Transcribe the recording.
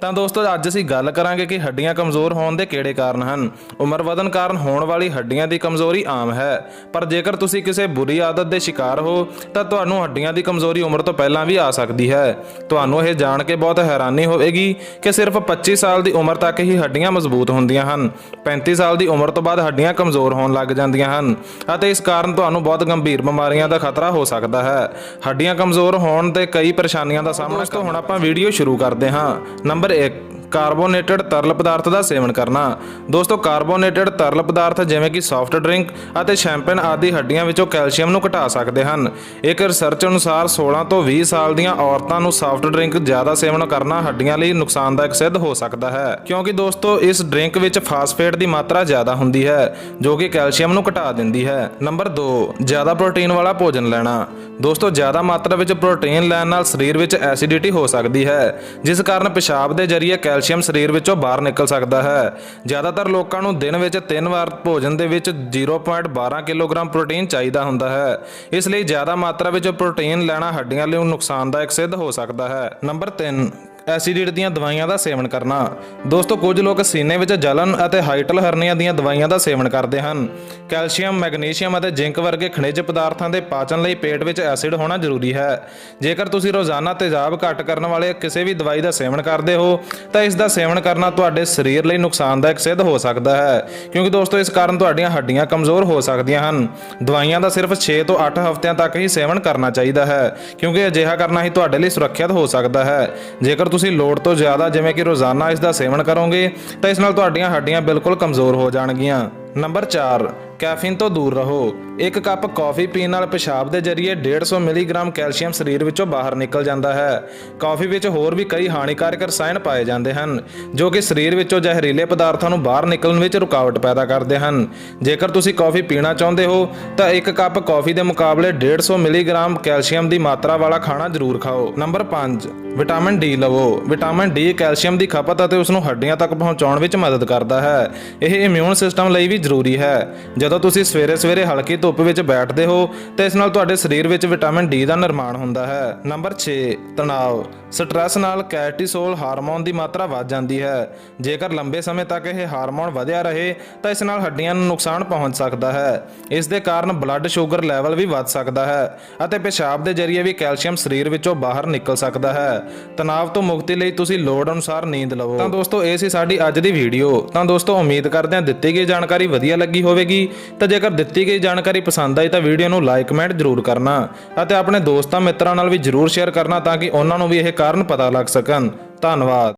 ਤਾਂ ਦੋਸਤੋ, ਅੱਜ ਅਸੀਂ ਗੱਲ ਕਰਾਂਗੇ ਕਿ ਹੱਡੀਆਂ ਕਮਜ਼ੋਰ ਹੋਣ ਦੇ ਕਿਹੜੇ ਕਾਰਨ ਹਨ। ਉਮਰ ਵਧਣ ਕਾਰਨ ਹੋਣ ਵਾਲੀ ਹੱਡੀਆਂ ਦੀ ਕਮਜ਼ੋਰੀ ਆਮ ਹੈ। ਪਰ ਜੇਕਰ ਤੁਸੀਂ ਕਿਸੇ ਬੁਰੀ ਆਦਤ ਦੇ ਸ਼ਿਕਾਰ ਹੋ, ਤਾਂ ਤੁਹਾਨੂੰ ਹੱਡੀਆਂ ਦੀ ਕਮਜ਼ੋਰੀ ਉਮਰ ਤੋਂ ਪਹਿਲਾਂ ਵੀ ਆ ਸਕਦੀ ਹੈ। ਤੁਹਾਨੂੰ ਇਹ ਜਾਣ ਕੇ ਬਹੁਤ ਹੈਰਾਨੀ ਹੋਵੇਗੀ ਕਿ ਸਿਰਫ 25 ਸਾਲ ਦੀ ਉਮਰ ਤੱਕ ਹੀ ਹੱਡੀਆਂ ਮਜ਼ਬੂਤ ਹੁੰਦੀਆਂ ਹਨ। 35 ਸਾਲ ਦੀ ਉਮਰ ਤੋਂ ਬਾਅਦ ਹੱਡੀਆਂ ਕਮਜ਼ੋਰ ਹੋਣ ਲੱਗ ਜਾਂਦੀਆਂ ਹਨ ਅਤੇ ਇਸ ਕਾਰਨ ਤੁਹਾਨੂੰ ਬਹੁਤ ਗੰਭੀਰ ਬਿਮਾਰੀਆਂ ਦਾ ਖਤਰਾ ਹੋ ਸਕਦਾ ਹੈ। ਹੱਡੀਆਂ ਕਮਜ਼ੋਰ ਹੋਣ ਤੇ ਕਈ ਪਰੇਸ਼ਾਨੀਆਂ ਦਾ ਸਾਹਮਣਾ ਹੁਣ ਆਪਾਂ ਵੀਡੀਓ ਸ਼ੁਰੂ ਕਰਦੇ ਹਾਂ। ਨੰਬਰ hombre, eh, ਕਾਰਬੋਨੇਟਡ ਤਰਲ ਪਦਾਰਥ ਦਾ ਸੇਵਨ ਕਰਨਾ। ਦੋਸਤੋ, ਕਾਰਬੋਨੇਟਡ ਤਰਲ ਪਦਾਰਥ ਜਿਵੇਂ ਕਿ ਸੌਫਟ ਡਰਿੰਕ ਅਤੇ ਸ਼ੈਂਪੇਨ ਆਦਿ ਹੱਡੀਆਂ ਵਿੱਚੋਂ ਕੈਲਸ਼ੀਅਮ ਨੂੰ ਘਟਾ ਸਕਦੇ ਹਨ। ਇੱਕ ਰਿਸਰਚ ਅਨੁਸਾਰ 16 ਤੋਂ 20 ਸਾਲ ਦੀਆਂ ਔਰਤਾਂ ਨੂੰ ਸੌਫਟ ਡਰਿੰਕ ਜ਼ਿਆਦਾ ਸੇਵਨ ਕਰਨਾ ਹੱਡੀਆਂ ਲਈ ਨੁਕਸਾਨਦਾਇਕ ਸਿੱਧ ਹੋ ਸਕਦਾ ਹੈ। ਕਿਉਂਕਿ ਦੋਸਤੋ, ਇਸ ਡਰਿੰਕ ਵਿੱਚ ਫਾਸਫੇਟ ਦੀ ਮਾਤਰਾ ਜ਼ਿਆਦਾ ਹੁੰਦੀ ਹੈ, ਜੋ ਕਿ ਕੈਲਸ਼ੀਅਮ ਨੂੰ ਘਟਾ ਦਿੰਦੀ ਹੈ। ਨੰਬਰ 2 ਜ਼ਿਆਦਾ ਪ੍ਰੋਟੀਨ ਵਾਲਾ ਭੋਜਨ ਲੈਣਾ। ਦੋਸਤੋ, ਜ਼ਿਆਦਾ ਮਾਤਰਾ ਵਿੱਚ ਪ੍ਰੋਟੀਨ ਲੈਣ ਨਾਲ ਸਰੀਰ ਵਿੱਚ ਐਸਿਡਿਟੀ ਹੋ ਸਕਦੀ ਹੈ, ਜਿਸ ਕਾਰਨ ਪਿਸ਼ਾਬ ਦੇ ਜ਼ਰੀਏ ਕੈਲਸ਼ੀਅਮ ਸਰੀਰ ਵਿੱਚੋਂ ਬਾਹਰ ਨਿਕਲ ਸਕਦਾ ਹੈ। ਜ਼ਿਆਦਾਤਰ ਲੋਕਾਂ ਨੂੰ ਦਿਨ ਵਿੱਚ ਤਿੰਨ ਵਾਰ ਭੋਜਨ ਦੇ ਵਿੱਚ 0.12 ਕਿਲੋਗ੍ਰਾਮ ਪ੍ਰੋਟੀਨ ਚਾਹੀਦਾ ਹੁੰਦਾ ਹੈ। ਇਸ ਲਈ ਜ਼ਿਆਦਾ ਮਾਤਰਾ ਵਿੱਚ ਪ੍ਰੋਟੀਨ ਲੈਣਾ ਹੱਡੀਆਂ ਲਈ ਨੁਕਸਾਨਦਾਇਕ ਸਿੱਧ ਹੋ ਸਕਦਾ ਹੈ। ਨੰਬਰ 3 ਐਸਿਡਿਟ ਦੀਆਂ ਦਵਾਈਆਂ ਦਾ ਸੇਵਨ ਕਰਨਾ। ਦੋਸਤੋ, ਕੁਝ ਲੋਕ ਸੀਨੇ ਵਿੱਚ ਜਲਨ ਅਤੇ ਹਾਈਟਲ ਹਰਨੀਆਂ ਦੀਆਂ ਦਵਾਈਆਂ ਦਾ ਸੇਵਨ ਕਰਦੇ ਹਨ। ਕੈਲਸ਼ੀਅਮ, ਮੈਗਨੀਸ਼ੀਅਮ ਅਤੇ ਜ਼ਿੰਕ ਵਰਗੇ ਖਣਿਜ ਪਦਾਰਥਾਂ ਦੇ ਪਾਚਨ ਲਈ ਪੇਟ ਵਿੱਚ ਐਸਿਡ ਹੋਣਾ ਜ਼ਰੂਰੀ ਹੈ। ਜੇਕਰ ਤੁਸੀਂ ਰੋਜ਼ਾਨਾ ਤੇਜ਼ਾਬ ਘੱਟ ਕਰਨ ਵਾਲੇ ਕਿਸੇ ਵੀ ਦਵਾਈ ਦਾ ਸੇਵਨ ਕਰਦੇ ਹੋ, ਤਾਂ ਇਸ ਦਾ ਸੇਵਨ ਕਰਨਾ ਤੁਹਾਡੇ ਸਰੀਰ ਲਈ ਨੁਕਸਾਨਦਾਇਕ ਸਿੱਧ ਹੋ ਸਕਦਾ ਹੈ। ਕਿਉਂਕਿ ਦੋਸਤੋ, ਇਸ ਕਾਰਨ ਤੁਹਾਡੀਆਂ ਹੱਡੀਆਂ ਕਮਜ਼ੋਰ ਹੋ ਸਕਦੀਆਂ ਹਨ। ਦਵਾਈਆਂ ਦਾ ਸਿਰਫ 6 ਤੋਂ 8 ਹਫ਼ਤਿਆਂ ਤੱਕ ਹੀ ਸੇਵਨ ਕਰਨਾ ਚਾਹੀਦਾ ਹੈ, ਕਿਉਂਕਿ ਅਜਿਹਾ ਕਰਨਾ ਹੀ ਤੁਹਾਡੇ ਲਈ ਸੁਰੱਖਿਅਤ ਹੋ ਸਕਦਾ ਹੈ। ਜੇਕਰ ਤੁਸੀਂ ਲੋੜ ਤੋਂ ਜ਼ਿਆਦਾ ਜਿਵੇਂ ਕਿ ਰੋਜ਼ਾਨਾ ਇਸ ਦਾ ਸੇਵਨ ਕਰੋਗੇ, ਤਾਂ ਇਸ ਨਾਲ ਤੁਹਾਡੀਆਂ ਹੱਡੀਆਂ ਬਿਲਕੁਲ ਕਮਜ਼ੋਰ ਹੋ ਜਾਣਗੀਆਂ। ਨੰਬਰ 4 ਕੈਫੀਨ ਤੋਂ ਦੂਰ ਰਹੋ। ਇੱਕ ਕੱਪ ਕੌਫੀ ਪੀਣ ਨਾਲ ਪਿਸ਼ਾਬ ਦੇ ਜ਼ਰੀਏ 150 ਮਿਲੀਗ੍ਰਾਮ ਕੈਲਸ਼ੀਅਮ ਸਰੀਰ ਵਿੱਚੋਂ ਬਾਹਰ ਨਿਕਲ ਜਾਂਦਾ ਹੈ। ਕੌਫੀ ਵਿੱਚ ਹੋਰ ਵੀ ਕਈ ਹਾਨੀਕਾਰਕ ਰਸਾਇਣ ਪਾਏ ਜਾਂਦੇ ਹਨ, ਜੋ ਕਿ ਸਰੀਰ ਵਿੱਚੋਂ ਜ਼ਹਿਰੀਲੇ ਪਦਾਰਥਾਂ ਨੂੰ ਬਾਹਰ ਨਿਕਲਣ ਵਿੱਚ ਰੁਕਾਵਟ ਪੈਦਾ ਕਰਦੇ ਹਨ। ਜੇਕਰ ਤੁਸੀਂ ਕੌਫੀ ਪੀਣਾ ਚਾਹੁੰਦੇ ਹੋ, ਤਾਂ ਇੱਕ ਕੱਪ ਕੌਫੀ ਦੇ ਮੁਕਾਬਲੇ 150 ਮਿਲੀਗ੍ਰਾਮ ਕੈਲਸ਼ੀਅਮ ਦੀ ਮਾਤਰਾ ਵਾਲਾ ਖਾਣਾ ਜ਼ਰੂਰ ਖਾਓ। ਨੰਬਰ 5 ਵਿਟਾਮਿਨ ਡੀ ਲਵੋ। ਵਿਟਾਮਿਨ ਡੀ ਕੈਲਸ਼ੀਅਮ ਦੀ ਖਪਤ ਅਤੇ ਉਸ ਨੂੰ ਹੱਡੀਆਂ ਤੱਕ ਪਹੁੰਚਾਉਣ ਵਿੱਚ ਮਦਦ ਕਰਦਾ ਹੈ। ਇਹ ਇਮਿਊਨ ਸਿਸਟਮ ਲਈ ਵੀ ਜ਼ਰੂਰੀ ਹੈ। ਜਦੋਂ ਤੁਸੀਂ ਸਵੇਰੇ ਸਵੇਰੇ ਹਲਕੀ ਧੁੱਪ ਵਿੱਚ ਬੈਠਦੇ ਹੋ, ਤਾਂ ਇਸ ਨਾਲ ਤੁਹਾਡੇ ਸਰੀਰ ਵਿੱਚ ਵਿਟਾਮਿਨ ਡੀ ਦਾ ਨਿਰਮਾਣ ਹੁੰਦਾ ਹੈ। ਨੰਬਰ 6 ਤਣਾਅ। ਸਟ੍ਰੈਸ ਨਾਲ ਕੈਰਟੀਸੋਲ ਹਾਰਮੋਨ ਦੀ ਮਾਤਰਾ ਵੱਧ ਜਾਂਦੀ ਹੈ। ਜੇਕਰ ਲੰਬੇ ਸਮੇਂ ਤੱਕ ਇਹ ਹਾਰਮੋਨ ਵਧਿਆ ਰਹੇ, ਤਾਂ ਇਸ ਨਾਲ ਹੱਡੀਆਂ ਨੂੰ ਨੁਕਸਾਨ ਪਹੁੰਚ ਸਕਦਾ ਹੈ। ਇਸ ਦੇ ਕਾਰਨ ਬਲੱਡ ਸ਼ੂਗਰ ਲੈਵਲ ਵੀ ਵੱਧ ਸਕਦਾ ਹੈ ਅਤੇ ਪਿਸ਼ਾਬ ਦੇ ਜ਼ਰੀਏ ਵੀ ਕੈਲਸ਼ੀਅਮ ਸਰੀਰ ਵਿੱਚੋਂ ਬਾਹਰ ਨਿਕਲ ਸਕਦਾ ਹੈ। ਤਣਾਅ ਤੋਂ ਮੁਕਤੀ ਲਈ ਤੁਸੀਂ ਲੋੜ ਅਨੁਸਾਰ ਨੀਂਦ ਲਵੋ। ਤਾਂ ਦੋਸਤੋ, ਇਹ ਸੀ ਸਾਡੀ ਅੱਜ ਦੀ ਵੀਡੀਓ ਤਾਂ ਦੋਸਤੋ, ਉਮੀਦ ਕਰਦੇ ਹਾਂ ਦਿੱਤੀ ਗਈ ਜਾਣਕਾਰੀ ਵਧੀਆ ਲੱਗੀ ਹੋਵੇਗੀ। ਤਾਂ ਜੇਕਰ ਦਿੱਤੀ ਗਈ ਜਾਣਕਾਰੀ ਪਸੰਦ ਆਈ ਤਾਂ ਵੀਡੀਓ ਨੂੰ ਲਾਈਕ ਕਮੈਂਟ ਜ਼ਰੂਰ ਕਰਨਾ ਅਤੇ ਆਪਣੇ ਦੋਸਤਾਂ, ਮਿੱਤਰਾਂ ਨਾਲ ਵੀ ਜ਼ਰੂਰ ਸ਼ੇਅਰ ਕਰਨਾ ਤਾਂ ਕਿ ਉਹਨਾਂ ਨੂੰ ਵੀ ਇਹ ਕਾਰਨ ਪਤਾ ਲੱਗ ਸਕਣ। ਧੰਨਵਾਦ।